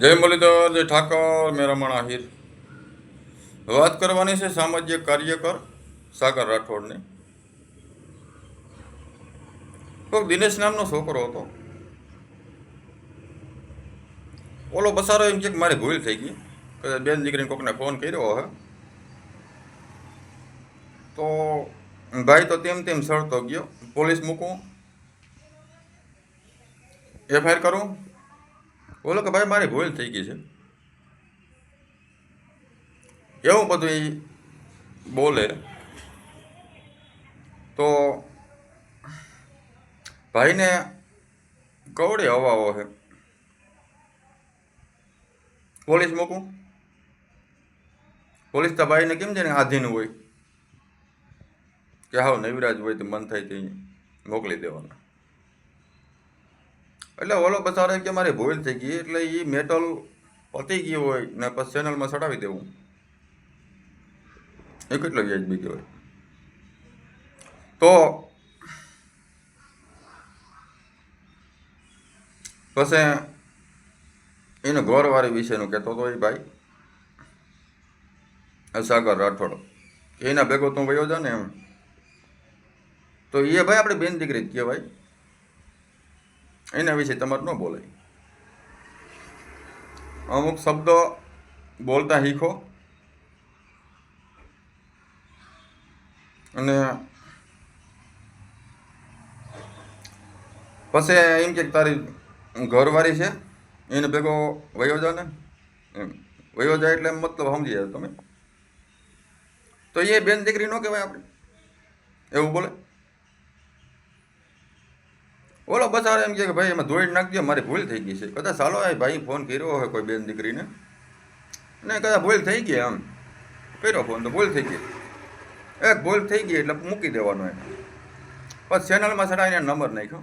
જય મુરલીધર, જય ઠાકર મેરામણ આહિર. વાત કરવાની છે સામાજિક કાર્યકર સાગર રાઠોડની. કોઈક દિનેશ નામનો છોકરો હતો. ઓલો બસારો એમ કે મારી ભૂલ થઈ ગઈ. કદાચ બેન દીકરીને કોકને ફોન કર્યો હે તો ભાઈ તો તેમ તેમ સળતો ગયો. પોલીસ મૂકું. એફઆઈઆર કરું. બોલો કે ભાઈ, મારી ભૂલ થઈ ગઈ છે. એવું બધું એ બોલે. તો ભાઈને કવડે હવાઓ છે. પોલીસ મૂકું? પોલીસ તો ભાઈને કેમ છે ને આધીન હોય? કે હાવ નવરાજ હોય તો મન થાય તે મોકલી દેવાના. એટલે ઓલો બચારો કે મારી ભૂલ થઈ ગઈ, એટલે એ મેટલ પતી ગયું હોય ને પછી ચેનલમાં ચડાવી દેવું. એ કેટલો વ્યાજબી કહેવાય તો પછી એને ઘરવાળી વિશેનું કહેતો હતો એ ભાઈ સાગર રાઠોડ. એના ભેગો તું વયો જા ને એમ. તો એ ભાઈ આપણે બેન દીકરી જ કહેવાય. એના વિશે તમારે ન બોલાય. અમુક શબ્દો બોલતા શીખો. અને પછી એમ કે તારી ઘરવાળી છે, એને ભેગો વયો જા ને એમ, વયો જાય એટલે મતલબ સમજી જાય તમે. તો એ બેન દીકરી ન કહેવાય આપણે. એવું બોલે? ઓલો બચારો એમ કે ભાઈ, એમાં ધોઈ નાખજો, મારી ભૂલ થઈ ગઈ છે. કદાચ ચાલો એ ભાઈ, ફોન કર્યો હોય કોઈ બેન દીકરીને. ને કદાચ ભૂલ થઈ ગઈ આમ. કર્યો ફોન તો, ભૂલ થઈ ગઈ. એક ભૂલ થઈ ગઈ એટલે મૂકી દેવાનો એને. પછી ચેનલમાં ચડાવીને નંબર નાખ્યો.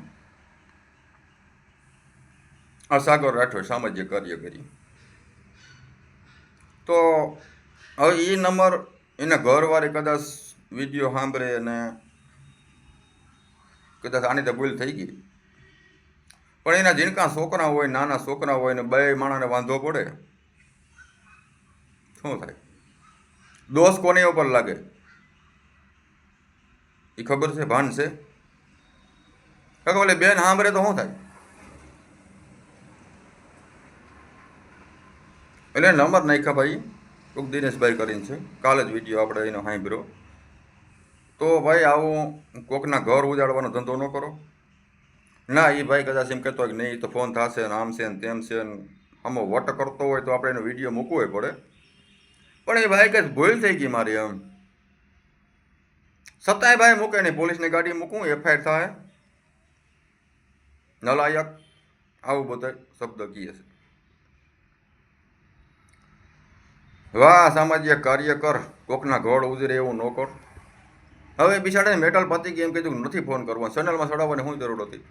આ સાગર રાઠોડ સામાજિક કાર્ય કરી. તો હવે એ નંબર, એના ઘરવાળે કદાચ વીડિયો સાંભળે અને કદાચ આની તો ભૂલ થઈ ગઈ. પણ એના જીણકા છોકરા હોય, નાના છોકરા હોય ને બે માણાને વાંધો પડે. શું થાય? દોષ કોને ઉપર લાગે? એ ખબર છે? ભાન છે? કાકા ઓલે બેન સાંભળે તો શું થાય? એટલે નંબર નાખ્યા ભાઈ ટૂંક દિનેશભાઈ કરીને છે. કાલે જ વીડિયો આપણે એનો સાંભળ્યો. તો ભાઈ આવું કોકના ઘર ઉજાડવાનો ધંધો ન કરો. ના એ ભાઈ કદાચ એમ કહેતો હોય કે નહીં, તો ફોન થશે ને આમ છે ને તેમ છે ને આમાં વટ કરતો હોય તો આપણે એનો વીડિયો મૂકવો પડે. પણ એ ભાઈ કદાચ ભૂલ થઈ ગઈ મારી એમ. સતાય ભાઈ મૂકે નહીં, પોલીસની ગાડી મૂકું, એફઆઈઆર થાય. નલાયક, આવું બધા શબ્દ કીએ છે. વાહ, સામાજિક કાર્યકર, કોકના ઘોડ ઉજરે એવું ન કર. હવે બિચારાને મેટલ પતી ગઈ એમ કીધું નથી ફોન કરવો ચેનલમાં ચડાવવાની શું જરૂર હતી.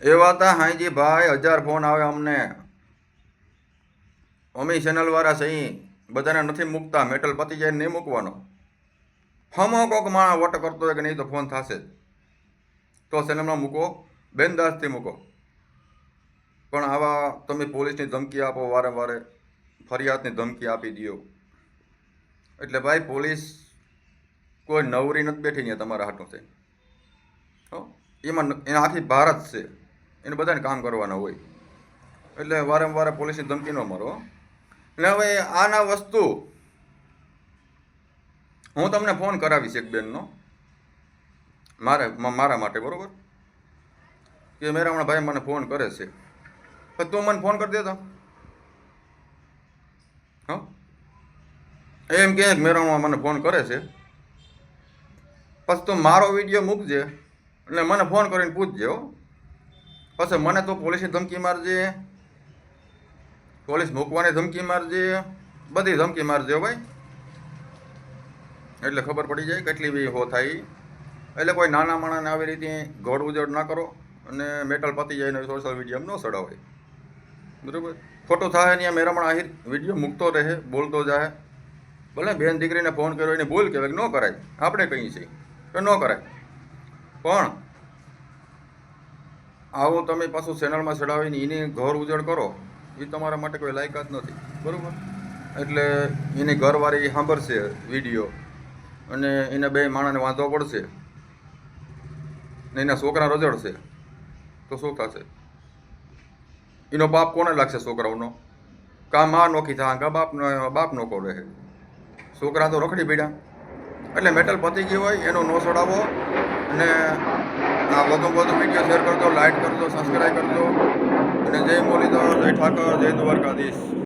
એવા હતા હાઈજી ભાઈ હજાર ફોન આવે અમને. અમે ચેનલવાળા સહી બધાને નથી મૂકતા. મેટલ પતી જાય નહીં મૂકવાનો. હમો કોક માણસ વટ કરતો હોય કે નહીં તો ફોન થશે તો ચેનલમાં મૂકો. બેનદાસથી મૂકો. પણ આવા તમે પોલીસની ધમકી આપો વારે વારે ફરિયાદની ધમકી આપી દો. એટલે ભાઈ, પોલીસ કોઈ નવરી નથી બેઠી ને તમારા હાથનું છે. એમાં એનાથી ભારત છે. એને બધાને કામ કરવાના હોય. એટલે વારંવાર પોલીસની ધમકી ન મારો. એટલે હવે આના વસ્તુ હું તમને ફોન કરાવીશ એક બેનનો. મારે મારા માટે, બરોબર? કે મેરામણા ભાઈ મને ફોન કરે છે. તું મને ફોન કરી દેતો. હા? એમ કે મેરામણા મને ફોન કરે છે. પછી તું મારો વીડિયો મૂકજે. એટલે મને ફોન કરીને પૂછજે, હો. પછી મને તો પોલીસની ધમકી મારજે. પોલીસ મૂકવાની ધમકી મારજે. બધી ધમકી મારજે ભાઈ. એટલે ખબર પડી જાય કેટલી બી હો થાય. એટલે કોઈ નાના માણસને આવી રીતે ઘોડ ઉજડ ના કરો અને મેટલ પતી જાય સોશિયલ મીડિયામાં ન સડાવાય બરાબર? ખોટું થાય ને મેરામણ આહિર વીડિયો મૂકતો રહે, બોલતો જાય ભલે બેન દીકરીને ફોન કર્યો, એને ભૂલ કહેવાય કે ન કરાય. આપણે કહીએ છીએ કે ન કરાય. પણ આવું તમે પાછું ચેનલમાં ચડાવીને એની ઘર ઉજળ કરો. એ તમારા માટે કોઈ લાયકાત નથી. બરાબર? એટલે એની ઘરવાળી સાંભળશે વીડિયો અને એને બે માણસને વાંધો પડશે ને એના છોકરા રજડશે તો શું થશે? એનો બાપ કોને લાગશે છોકરાઓનો? કા માં નોખી થા કા બાપનો બાપ નોખો રહે? છોકરા તો રખડી પીડ્યા. એટલે મેટલ પતી ગયું હોય, એનો નો ચડાવો અને આ વધુ વધુ વીડિયો શેર કરજો લાઇક કરજો સબસ્ક્રાઈબ કરજો. અને જય મોલી જય ઠાકર, જય દ્વારકાધીશ.